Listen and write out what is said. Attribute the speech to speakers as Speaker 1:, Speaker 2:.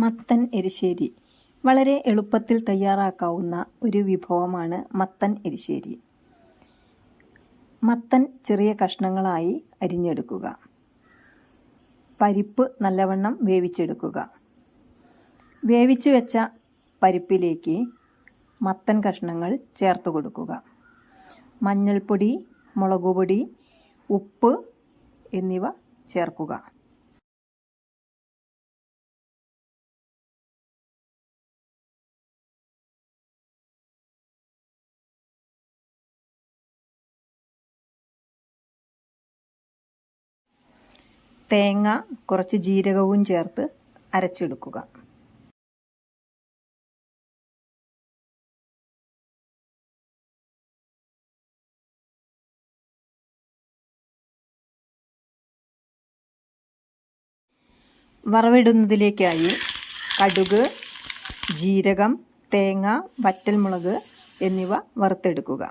Speaker 1: മത്തൻ എരിശ്ശേരി. വളരെ എളുപ്പത്തിൽ തയ്യാറാക്കാവുന്ന ഒരു വിഭവമാണ് മത്തൻ എരിശ്ശേരി. മത്തൻ ചെറിയ കഷ്ണങ്ങളായി അരിഞ്ഞെടുക്കുക. പരിപ്പ് നല്ലവണ്ണം വേവിച്ചെടുക്കുക. വേവിച്ച് വെച്ച പരിപ്പിലേക്ക് മത്തൻ കഷ്ണങ്ങൾ ചേർത്ത് കൊടുക്കുക. മഞ്ഞൾപ്പൊടി മുളകുപൊടി ഉപ്പ് എന്നിവ ചേർക്കുക. തേങ്ങ കുറച്ച് ജീരകവും ചേർത്ത് അരച്ചെടുക്കുക. വറവിടുന്നതിലേക്കായി കടുക് ജീരകം തേങ്ങ വറ്റൽമുളക് എന്നിവ വറുത്തെടുക്കുക.